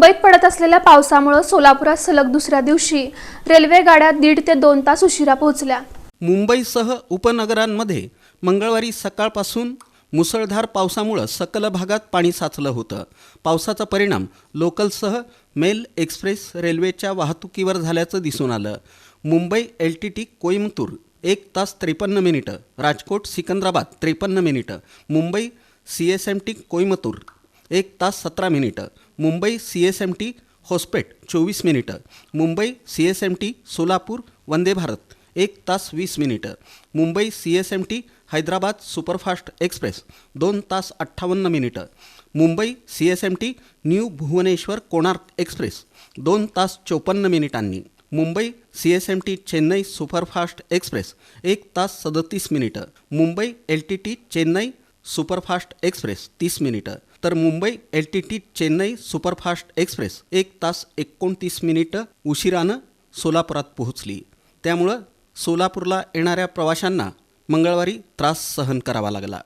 मुंबईत पडत असलेल्या पावसामुळे सोलापुरात सलग दुसऱ्या दिवशी रेल्वे गाड्या दीड ते दोन तास उशिरा पोहोचल्या. मुंबईसह उपनगरांमध्ये मंगळवारी सकाळपासून मुसळधार पावसामुळं सकल भागात पाणी साचलं होतं. पावसाचा परिणाम लोकलसह मेल एक्सप्रेस रेल्वेच्या वाहतुकीवर झाल्याचं दिसून आलं. Mumbai L T T Coimbatore एक तास त्रेपन्न मिनिटं राजकोट सिकंदराबाद त्रेपन्न मिनिटं Mumbai C S M T Coimbatore एक तास सतरा मिनिटं Mumbai C S M T Hospet चोवीस मिनिटं. Mumbai C S M T Solapur Vande Bharat एक तास वीस मिनिटं. Mumbai C S M T Hyderabad superfast express दोन तास अठ्ठावन्न मिनिटं. Mumbai C S M T new Bhubaneswar Konark express दोन तास चोपन्न मिनिटांनी. Mumbai C S M T Chennai superfast express एक तास सदतीस मिनिटं. Mumbai L T T Chennai superfast express तीस मिनिटं. तर Mumbai L T T Chennai superfast express एक तास एकोणतीस मिनिटं उशिरानं सोलापुरात पोहोचली. त्यामुळं सोलापूरला येणाऱ्या प्रवाशांना मंगळवारी त्रास सहन करावा लागला.